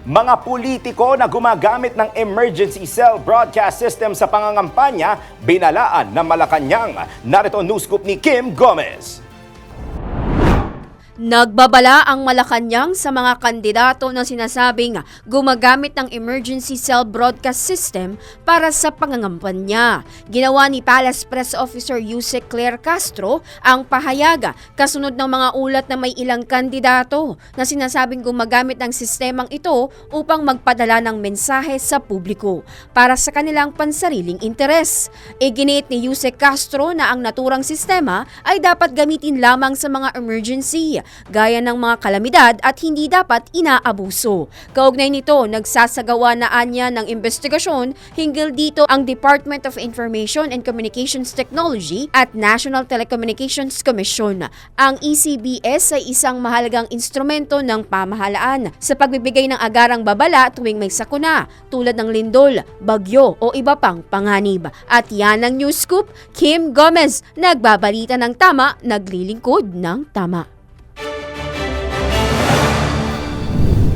Mga politiko na gumagamit ng emergency cell broadcast system sa pangangampanya, binalaan ng Malacanang. Narito news scoop ni Kim Gomez. Nagbabala ang Malacanang sa mga kandidato na sinasabing gumagamit ng emergency cell broadcast system para sa pangangampanya. Ginawa ni Palace Press Officer Yusek Claire Castro ang pahayaga kasunod ng mga ulat na may ilang kandidato na sinasabing gumagamit ng sistemang ito upang magpadala ng mensahe sa publiko para sa kanilang pansariling interes. Iginiit ni Yusek Castro na ang naturang sistema ay dapat gamitin lamang sa mga emergency gaya ng mga kalamidad at hindi dapat inaabuso. Kaugnay nito, nagsasagawa na anya ng investigasyon hinggil dito ang Department of Information and Communications Technology at National Telecommunications Commission. Ang ECBS ay isang mahalagang instrumento ng pamahalaan sa pagbibigay ng agarang babala tuwing may sakuna tulad ng lindol, bagyo o iba pang panganib. At yan ang news scoop, Kim Gomez, nagbabalita ng tama, naglilingkod ng tama.